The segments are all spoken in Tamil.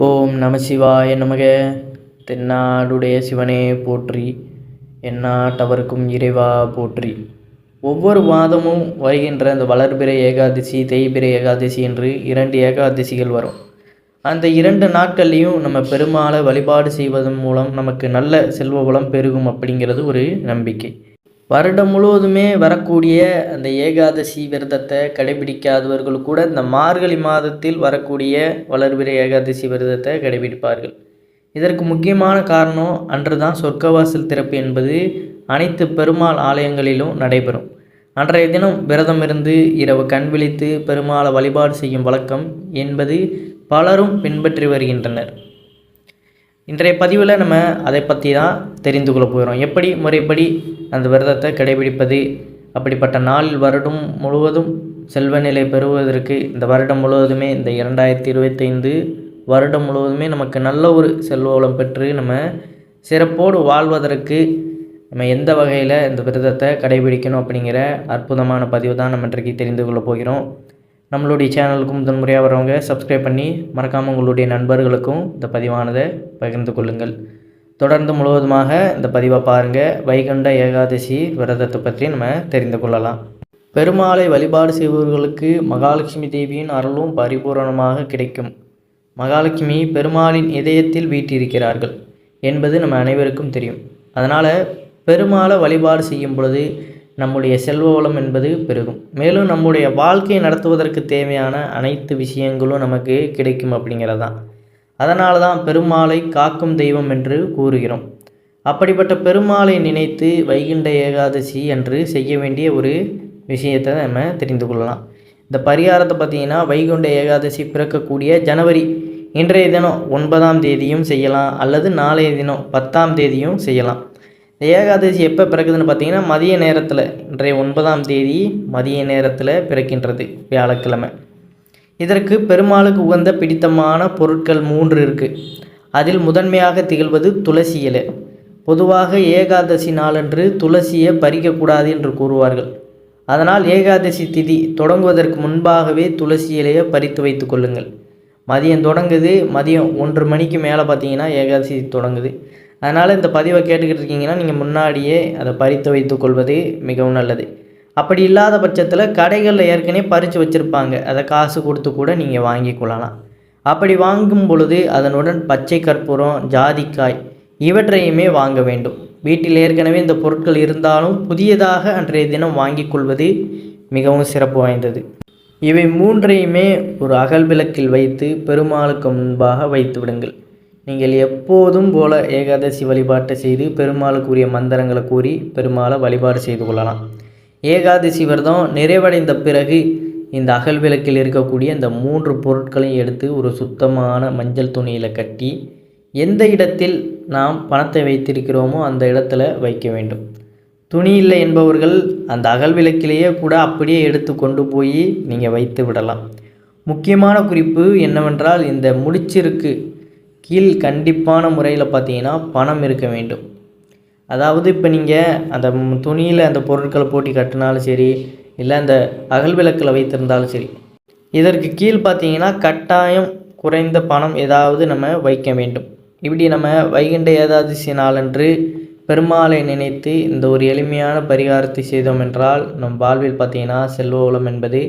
ஓம் நம சிவாய நமக. தென்னாடுடைய சிவனே போற்றி. எந்நாட்டவருக்கும் இறைவா போற்றி. ஒவ்வொரு மாதமும் வருகின்ற அந்த வளர்பிறை ஏகாதசி தேய்பிறை ஏகாதசி என்று இரண்டு ஏகாதசிகள் வரும். அந்த இரண்டு நாட்கள்லையும் நம்ம பெருமாளை வழிபாடு செய்வதன் மூலம் நமக்கு நல்ல செல்வ வளம் பெருகும் அப்படிங்கிறது ஒரு நம்பிக்கை. வருடம் முழுவதுமே வரக்கூடிய அந்த ஏகாதசி விரதத்தை கடைபிடிக்காதவர்கள் கூட இந்த மார்கழி மாதத்தில் வரக்கூடிய வளர்பிறை ஏகாதசி விரதத்தை கடைபிடிப்பார்கள். இதற்கு முக்கியமான காரணம் அன்று தான் சொர்க்கவாசல் திறப்பு என்பது அனைத்து பெருமாள் ஆலயங்களிலும் நடைபெறும். அன்றைய தினம் விரதம் இருந்து இரவு கண் விழித்து பெருமாளை வழிபாடு செய்யும் வழக்கம் என்பது பலரும் பின்பற்றி வருகின்றனர். இன்றைய பதிவில் நம்ம அதை பற்றி தான் தெரிந்து கொள்ள போகிறோம். எப்படி முறைப்படி அந்த விரதத்தை கடைபிடிப்பது அப்படிப்பட்ட நாளில் வருடம் முழுவதும் செல்வநிலை பெறுவதற்கு இந்த வருடம் முழுவதுமே இந்த இரண்டாயிரத்தி இருபத்தைந்து வருடம் முழுவதுமே நமக்கு நல்ல ஒரு செல்வ வளம் பெற்று நம்ம சிறப்போடு வாழ்வதற்கு நம்ம எந்த வகையில் இந்த விரதத்தை கடைபிடிக்கணும் அப்படிங்கிற அற்புதமான பதிவு தான் நம்ம இன்றைக்கு தெரிந்து கொள்ள போகிறோம். நம்மளுடைய சேனலுக்கு முதன் முறையாக வரவங்க சப்ஸ்கிரைப் பண்ணி மறக்காமல் உங்களுடைய நண்பர்களுக்கும் இந்த பதிவானதை பகிர்ந்து கொள்ளுங்கள். தொடர்ந்து முழுவதுமாக இந்த பதிவை பாருங்கள் வைகுண்ட ஏகாதசி விரதத்தை பற்றி நம்ம தெரிந்து கொள்ளலாம். பெருமாளை வழிபாடு செய்பவர்களுக்கு மகாலட்சுமி தேவியின் அருளும் பரிபூரணமாக கிடைக்கும். மகாலட்சுமி பெருமாளின் இதயத்தில் வீட்டிருக்கிறார்கள் என்பது நம்ம அனைவருக்கும் தெரியும். அதனால் பெருமாளை வழிபாடு செய்யும் பொழுது நம்முடைய செல்வ வளம் என்பது பெருகும். மேலும் நம்முடைய வாழ்க்கையை நடத்துவதற்கு தேவையான அனைத்து விஷயங்களும் நமக்கு கிடைக்கும் அப்படிங்கிறது தான் அதனால தான் பெருமாளை காக்கும் தெய்வம் என்று கூறுகிறோம். அப்படிப்பட்ட பெருமாளை நினைத்து வைகுண்ட ஏகாதசி என்று செய்ய வேண்டிய ஒரு விஷயத்தை நம்ம தெரிந்து கொள்ளலாம். இந்த பரிகாரத்தை பார்த்திங்கன்னா வைகுண்ட ஏகாதசி பிறக்கக்கூடிய ஜனவரி இன்றைய தினம் ஒன்பதாம் தேதியும் செய்யலாம் அல்லது நாளைய தினம் பத்தாம் தேதியும் செய்யலாம். ஏகாதசி எப்போ பிறக்குதுன்னு பார்த்தீங்கன்னா மதிய நேரத்தில் இன்றைய ஒன்பதாம் தேதி மதிய நேரத்தில் பிறக்கின்றது வியாழக்கிழமை. இதற்கு பெருமாளுக்கு உகந்த பிடித்தமான பொருட்கள் மூன்று இருக்குது அதில் முதன்மையாக திகழ்வது துளசி இலை. பொதுவாக ஏகாதசி நாளன்று துளசியை பறிக்கக்கூடாது என்று கூறுவார்கள். அதனால் ஏகாதசி திதி தொடங்குவதற்கு முன்பாகவே துளசி இலையை பறித்து வைத்து கொள்ளுங்கள். மதியம் தொடங்குது மதியம் ஒன்று மணிக்கு மேலே பார்த்தீங்கன்னா ஏகாதசி தொடங்குது. அதனால் இந்த பதிவை கேட்டுக்கிட்டு இருக்கீங்கன்னா நீங்கள் முன்னாடியே அதை பறித்து வைத்து கொள்வது மிகவும் நல்லது. அப்படி இல்லாத பட்சத்தில் கடைகளில் ஏற்கனவே பறித்து வச்சுருப்பாங்க. அதை காசு கொடுத்து கூட நீங்கள் வாங்கி கொள்ளலாம். அப்படி வாங்கும் பொழுது அதனுடன் பச்சை கற்பூரம் ஜாதிக்காய் இவற்றையுமே வாங்க வேண்டும். வீட்டில் ஏற்கனவே இந்த பொருட்கள் இருந்தாலும் புதியதாக அன்றைய தினம் வாங்கி கொள்வது மிகவும் சிறப்பு வாய்ந்தது. இவை மூன்றையுமே ஒரு அகல் விளக்கில் வைத்து பெருமாளுக்கு முன்பாக வைத்து விடுங்கள். நீங்கள் எப்போதும் போல ஏகாதசி வழிபாட்டை செய்து பெருமாளுக்குரிய மந்திரங்களை கூறி பெருமாளை வழிபாடு செய்து கொள்ளலாம். ஏகாதசி விரதம் நிறைவடைந்த பிறகு இந்த அகல் விளக்கில் இருக்கக்கூடிய இந்த மூன்று பொருட்களையும் எடுத்து ஒரு சுத்தமான மஞ்சள் துணியில் கட்டி எந்த இடத்தில் நாம் பணத்தை வைத்திருக்கிறோமோ அந்த இடத்துல வைக்க வேண்டும். துணி இல்லை என்பவர்கள் அந்த அகல் விளக்கிலேயே கூட அப்படியே எடுத்து கொண்டு போய் நீங்கள் வைத்து விடலாம். முக்கியமான குறிப்பு என்னவென்றால் இந்த முடிச்சிருக்கு கீழ் கண்டிப்பான முறையில் பார்த்தீங்கன்னா பணம் இருக்க வேண்டும். அதாவது இப்போ நீங்கள் அந்த துணியில் அந்த பொருட்களை போட்டி கட்டினாலும் சரி இல்லை அந்த அகல் விளக்கில் வைத்திருந்தாலும் சரி இதற்கு கீழ் பார்த்தீங்கன்னா கட்டாயம் குறைந்த பணம் ஏதாவது நம்ம வைக்க வேண்டும். இப்படி நம்ம வைகுண்ட ஏகாதசி நாளன்று பெருமாளை நினைத்து இந்த ஒரு எளிமையான பரிகாரத்தை செய்தோம் என்றால் நம் வாழ்வில் பார்த்தீங்கன்னா செல்வ உலம் என்பது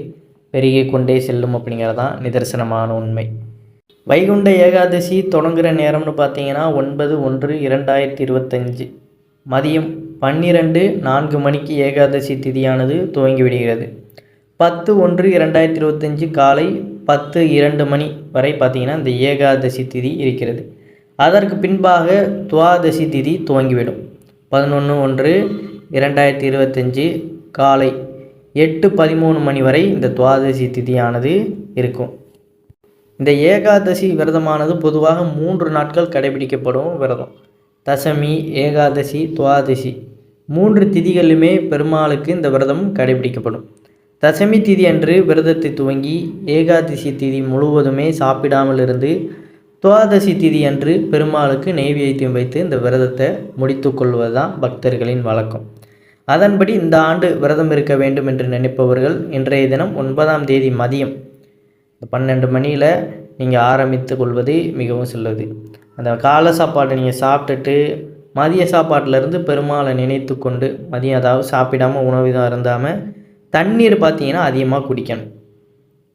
பெருகிக் கொண்டே செல்லும் அப்படிங்கிறதான் நிதர்சனமான உண்மை. வைகுண்ட ஏகாதசி தொடங்குகிற நேரம்னு பார்த்தீங்கன்னா ஒன்பது ஒன்று இரண்டாயிரத்தி இருபத்தஞ்சி. மதியம் பன்னிரெண்டு நான்கு மணிக்கு ஏகாதசி திதியானது துவங்கி விடுகிறது. பத்து ஒன்று இரண்டாயிரத்தி இருபத்தஞ்சு காலை பத்து இரண்டு மணி வரை பார்த்திங்கன்னா இந்த ஏகாதசி திதி இருக்கிறது. அதற்கு பின்பாக துவாதசி திதி துவங்கிவிடும். பதினொன்று ஒன்று இரண்டாயிரத்தி இருபத்தஞ்சி காலை எட்டு பதிமூணு மணி வரை இந்த துவாதசி திதியானது இருக்கும். இந்த ஏகாதசி விரதமானது பொதுவாக மூன்று நாட்கள் கடைபிடிக்கப்படும் விரதம். தசமி ஏகாதசி துவாதசி. மூன்று திதிகளிலுமே பெருமாளுக்கு இந்த விரதம் கடைபிடிக்கப்படும். தசமி திதி அன்று விரதத்தை துவங்கி ஏகாதசி திதி முழுவதுமே சாப்பிடாமல் இருந்து துவாதசி திதி அன்று பெருமாளுக்கு நெய்வேத்தியம் வைத்து இந்த விரதத்தை முடித்து கொள்வது தான் பக்தர்களின் வழக்கம். அதன்படி இந்த ஆண்டு விரதம் இருக்க வேண்டும் என்று நினைப்பவர்கள் இன்றைய தினம் ஒன்பதாம் தேதி மதியம் பன்னெண்டு மணியில் நீங்கள் ஆரம்பித்து கொள்வது மிகவும் நல்லது அந்த காலை சாப்பாடு நீங்கள் சாப்பிட்டுட்டு மதிய சாப்பாட்டிலேருந்து பெருமாளை நினைத்து கொண்டு மதியம் அதாவது சாப்பிடாம உணவு தான் இருந்தாமல் தண்ணீர் பார்த்தீங்கன்னா அதிகமாக குடிக்கணும்.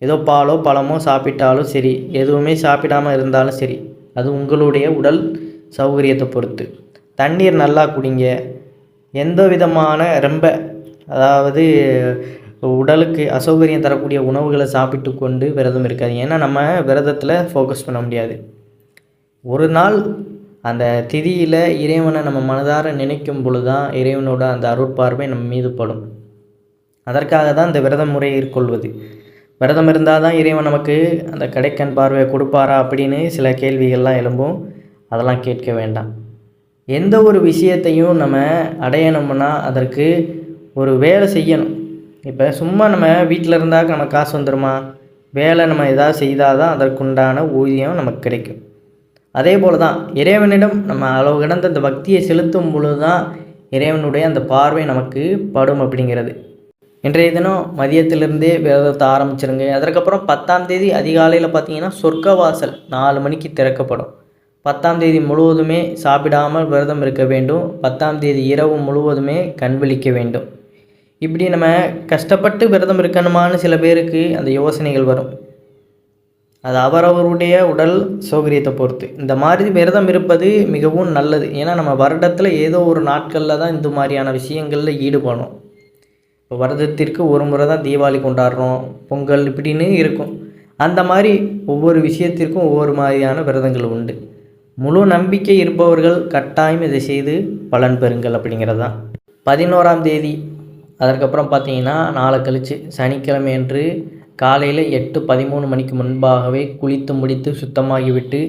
ஏதோ பாலோ பழமோ சாப்பிட்டாலும் சரி எதுவுமே சாப்பிடாமல் இருந்தாலும் சரி அது உங்களுடைய உடல் சௌகரியத்தை பொறுத்து. தண்ணீர் நல்லா குடிங்க. எந்த விதமான ரொம்ப அதாவது உடலுக்கு அசௌகரியம் தரக்கூடிய உணவுகளை சாப்பிட்டு கொண்டு விரதம் இருக்காது ஏன்னா நம்ம விரதத்தில் ஃபோக்கஸ் பண்ண முடியாது. ஒரு நாள் அந்த திதியில் இறைவனை நம்ம மனதார நினைக்கும் பொழுது தான் இறைவனோட அந்த அருட்பார்வை நம்ம மீது படும். அதற்காக தான் இந்த விரத முறையை கொள்வது விரதம் இருந்தால் தான் இறைவன் நமக்கு அந்த கடைக்கண் பார்வையை கொடுப்பாரா அப்படின்னு சில கேள்விகள்லாம் எழும்பும். அதெல்லாம் கேட்க வேண்டாம். எந்த ஒரு விஷயத்தையும் நம்ம அடையணும்னா அதற்கு ஒரு வேலை செய்யணும். இப்போ சும்மா நம்ம வீட்டில் இருந்தால் நம்ம காசு வந்துடுமா வேலை நம்ம எதாவது செய்தால் தான் அதற்குண்டான ஊதியம் நமக்கு கிடைக்கும். அதே போல் தான் இறைவனிடம் நம்ம அளவு கிடந்த அந்த பக்தியை செலுத்தும் பொழுது தான் இறைவனுடைய அந்த பார்வை நமக்கு படும் அப்படிங்கிறது. இன்றைய தினம் மதியத்திலிருந்தே விரதத்தை ஆரம்பிச்சிருங்க. அதற்கப்புறம் பத்தாம் தேதி அதிகாலையில் பார்த்தீங்கன்னா சொர்க்கவாசல் நாலு மணிக்கு திறக்கப்படும். பத்தாம் தேதி முழுவதுமே சாப்பிடாமல் விரதம் இருக்க வேண்டும். பத்தாம் தேதி இரவு முழுவதுமே கண் விழிக்க வேண்டும். இப்படி நம்ம கஷ்டப்பட்டு விரதம் இருக்கணுமான்னு சில பேருக்கு அந்த யோசனைகள் வரும். அது அவரவருடைய உடல் சௌகரியத்தை பொறுத்து. இந்த மாதிரி விரதம் இருப்பது மிகவும் நல்லது. ஏன்னா நம்ம வருடத்தில் ஏதோ ஒரு நாட்களில் தான் இந்த மாதிரியான விஷயங்களில் ஈடுபடணும். இப்போ வருடத்திற்கு ஒரு முறை தான் தீபாவளி கொண்டாடுறோம். பொங்கல் இப்படின்னு இருக்கும். அந்த மாதிரி ஒவ்வொரு விஷயத்திற்கும் ஒவ்வொரு மாதிரியான விரதங்கள் உண்டு. முழு நம்பிக்கை இருப்பவர்கள் கட்டாயம் இதை செய்து பலன் பெறுங்கள் அப்படிங்கிறது தான் பதினோராம் தேதி அதற்கப்புறம் பார்த்தீங்கன்னா நாளை கழித்து சனிக்கிழமையன்று காலையில் எட்டு பதிமூணு மணிக்கு முன்பாகவே குளித்து முடித்து சுத்தமாகிவிட்டு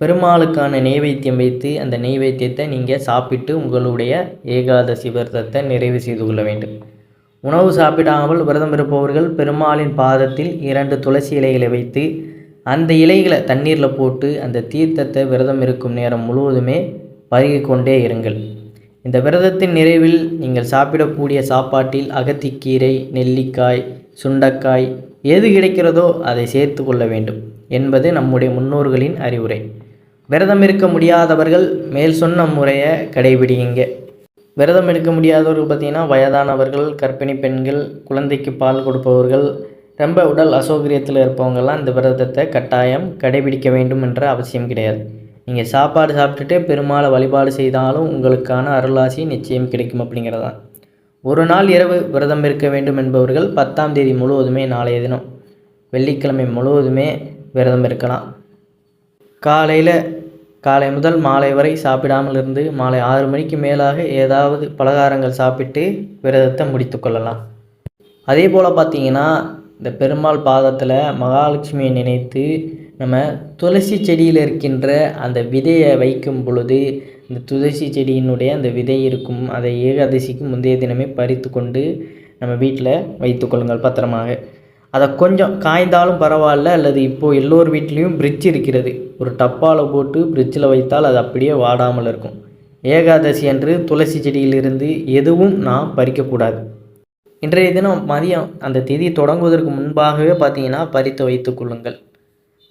பெருமாளுக்கான நெய்வேத்தியம் வைத்து அந்த நெய்வேத்தியத்தை நீங்கள் சாப்பிட்டு உங்களுடைய ஏகாதசி விரதத்தை நிறைவு செய்து கொள்ள வேண்டும். உணவு சாப்பிடாமல் விரதம் இருப்பவர்கள் பெருமாளின் பாதத்தில் இரண்டு துளசி இலைகளை வைத்து அந்த இலைகளை தண்ணீரில் போட்டு அந்த தீர்த்தத்தை விரதம் இருக்கும் நேரம் முழுவதுமே பருகிக்கொண்டே இருங்கள். இந்த விரதத்தின் நிறைவில் நீங்கள் சாப்பிடக்கூடிய சாப்பாட்டில் அகத்திக்கீரை நெல்லிக்காய் சுண்டக்காய் எது கிடைக்கிறதோ அதை சேர்த்து கொள்ள வேண்டும் என்பது நம்முடைய முன்னோர்களின் அறிவுரை. விரதம் இருக்க முடியாதவர்கள் மேல் சொன்ன முறையை கடைபிடிங்க விரதம் எடுக்க முடியாதவர்கள் பார்த்திங்கன்னா வயதானவர்கள் கர்ப்பிணி பெண்கள் குழந்தைக்கு பால் கொடுப்பவர்கள் ரொம்ப உடல் அசௌகரியத்தில் இருப்பவங்கெல்லாம் இந்த விரதத்தை கட்டாயம் கடைபிடிக்க வேண்டும் என்ற அவசியம் கிடையாது. நீங்கள் சாப்பாடு சாப்பிட்டுட்டு பெருமாளை வழிபாடு செய்தாலும் உங்களுக்கான அருளாசி நிச்சயம் கிடைக்கும் அப்படிங்கிறதான் ஒரு நாள் இரவு விரதம் இருக்க வேண்டும் என்பவர்கள் பத்தாம் தேதி முழுவதுமே நாளைய தினம் வெள்ளிக்கிழமை முழுவதுமே விரதம் இருக்கலாம். காலையில் காலை முதல் மாலை வரை சாப்பிடாமல் இருந்து மாலை ஆறு மணிக்கு மேலாக ஏதாவது பலகாரங்கள் சாப்பிட்டு விரதத்தை முடித்து கொள்ளலாம். அதே போல் பார்த்தீங்கன்னா இந்த பெருமாள் பாதத்தில் மகாலட்சுமியை நினைத்து நம்ம துளசி செடியில் இருக்கின்ற அந்த விதையை வைக்கும் பொழுது இந்த துளசி செடியினுடைய அந்த விதை இருக்கும் அதை ஏகாதசிக்கு முந்தைய தினமே பறித்து கொண்டு நம்ம வீட்டில் வைத்து கொள்ளுங்கள் பத்திரமாக. அதை கொஞ்சம் காய்ந்தாலும் பரவாயில்ல அல்லது இப்போது எல்லோர் வீட்லேயும் பிரிட்ஜ் இருக்கிறது. ஒரு டப்பாவில் போட்டு பிரிட்ஜில் வைத்தால் அது அப்படியே வாடாமல் இருக்கும். ஏகாதசி அன்று துளசி செடியிலிருந்து எதுவும் நாம் பறிக்கக்கூடாது இன்றைய தினம் மதியம் அந்த திதி தொடங்குவதற்கு முன்பாகவே பார்த்தீங்கன்னா பறித்து வைத்துக் கொள்ளுங்கள்.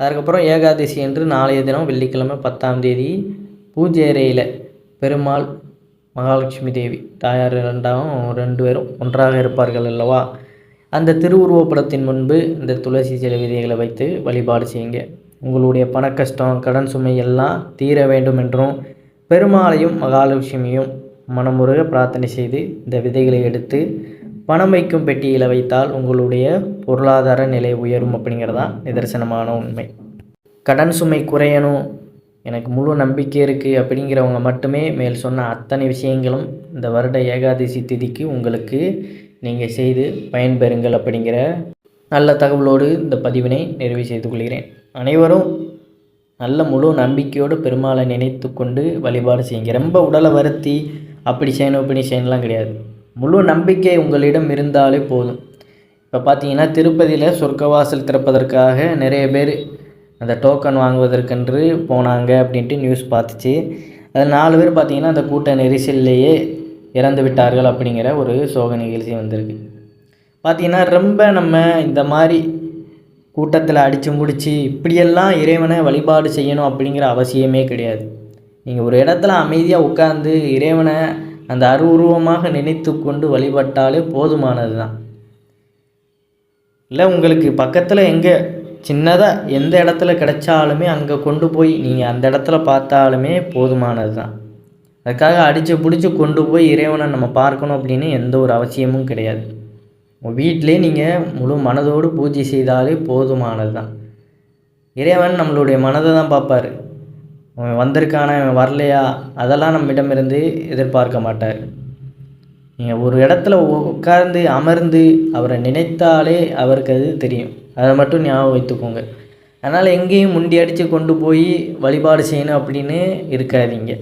அதுக்கப்புறம் ஏகாதசி என்று நாளைய தினம் வெள்ளிக்கிழமை பத்தாம் தேதி பூஜை அறையில் பெருமாள் மகாலட்சுமி தேவி தாயார் இரண்டாவும் ரெண்டு பேரும் ஒன்றாக இருப்பார்கள் அல்லவா? அந்த திருவுருவப்படத்தின் முன்பு இந்த துளசி சில விதைகளை வைத்து வழிபாடு செய்யுங்க. உங்களுடைய பண கஷ்டம் கடன் சுமை எல்லாம் தீர வேண்டும் என்றும் பெருமாளையும் மகாலட்சுமியும் மனமுருக பிரார்த்தனை செய்து இந்த விதைகளை எடுத்து பணம் வைக்கும் பெட்டியில் வைத்தால் உங்களுடைய பொருளாதார நிலை உயரும் அப்படிங்கிறதான் நிதர்சனமான உண்மை. கடன் சுமை குறையணும். எனக்கு முழு நம்பிக்கை இருக்குது அப்படிங்கிறவங்க மட்டுமே மேல் சொன்ன அத்தனை விஷயங்களும் இந்த வருட ஏகாதசி திதிக்கு உங்களுக்கு நீங்கள் செய்து பயன்பெறுங்கள் அப்படிங்கிற நல்ல தகவலோடு இந்த பதிவினை நிறைவு செய்து கொள்கிறேன். அனைவரும் நல்ல முழு நம்பிக்கையோடு பெருமாளை நினைத்து கொண்டு வழிபாடு செய்யுங்க. ரொம்ப உடலை வருத்தி அப்படி செய்யணும் இப்படி செய்யணும்லாம் கிடையாது. முழு நம்பிக்கை உங்களிடம் இருந்தாலே போதும். இப்போ பார்த்தீங்கன்னா திருப்பதியில் சொர்க்கவாசல் திறப்பதற்காக நிறைய பேர் அந்த டோக்கன் வாங்குவதற்கென்று போனாங்க அப்படின்ட்டு நியூஸ் பார்த்துச்சு. அதில் நாலு பேர் பார்த்திங்கன்னா அந்த கூட்ட நெரிசல்லையே இறந்து விட்டார்கள் அப்படிங்கிற ஒரு சோக நிகழ்ச்சி வந்திருக்கு. பார்த்திங்கன்னா ரொம்ப நம்ம இந்த மாதிரி கூட்டத்தில் அடித்து முடித்து இப்படியெல்லாம் இறைவனை வழிபாடு செய்யணும் அப்படிங்கிற அவசியமே கிடையாது. நீங்கள் ஒரு இடத்துல அமைதியாக உட்காந்து இறைவனை அந்த அருவுருவமாக நினைத்து கொண்டு வழிபட்டாலே போதுமானது தான் இல்லை உங்களுக்கு பக்கத்தில் எங்கே சின்னதாக எந்த இடத்துல கிடைச்சாலுமே அங்கே கொண்டு போய் நீங்கள் அந்த இடத்துல பார்த்தாலுமே போதுமானது தான் அதுக்காக அடித்து பிடிச்சி கொண்டு போய் இறைவனை நம்ம பார்க்கணும் அப்படின்னு எந்த ஒரு அவசியமும் கிடையாது. உங்கள் வீட்டிலே நீங்கள் முழு மனதோடு பூஜை செய்தாலே போதுமானது தான் இறைவன் நம்மளுடைய மனதை தான் பார்ப்பார். அவன் அவன் வரலையா? அதெல்லாம் நம்மிடமிருந்து எதிர்பார்க்க மாட்டார். நீங்கள் ஒரு இடத்துல உட்கார்ந்து அமர்ந்து அவரை நினைத்தாலே அவருக்கு அது தெரியும். அதை மட்டும் ஞாபகம் வைத்துக்கோங்க. அதனால் எங்கேயும் முண்டி அடித்து கொண்டு போய் வழிபாடு செய்யணும் அப்படின்னு இருக்காதீங்க.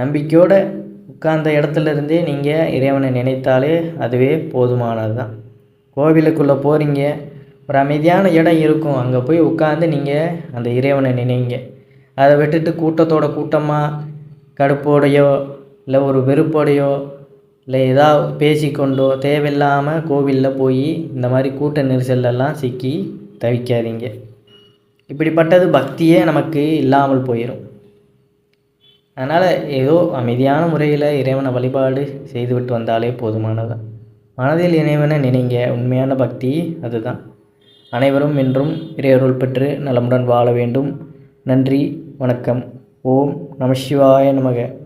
நம்பிக்கையோடு உட்கார்ந்த இடத்துல இருந்தே நீங்கள் இறைவனை நினைத்தாலே அதுவே போதுமானது தான் கோவிலுக்குள்ளே போகிறீங்க ஒரு அமைதியான இடம் இருக்கும். அங்கே போய் உட்காந்து நீங்கள் அந்த இறைவனை நினைங்க. அதை விட்டுட்டு கூட்டத்தோட கூட்டமாக கடுப்போடையோ இல்லை ஒரு வெறுப்போடையோ இல்லை ஏதாவது பேசிக்கொண்டோ தேவையில்லாமல் கோவிலில் போய் இந்த மாதிரி கூட்ட நெரிசல்லலாம் சிக்கி தவிக்காதீங்க. இப்படிப்பட்டது பக்தியே நமக்கு இல்லாமல் போயிடும் அதனால் ஏதோ அமைதியான முறையில் இறைவனை வழிபாடு செய்துவிட்டு வந்தாலே போதுமானதான் மனதில் இறைவனை நினைங்க. உண்மையான பக்தி அதுதான். அனைவரும் என்றும் இறையருள் பெற்று நலமுடன் வாழ வேண்டும். நன்றி. வணக்கம். ஓம் நம சிவாய நமக.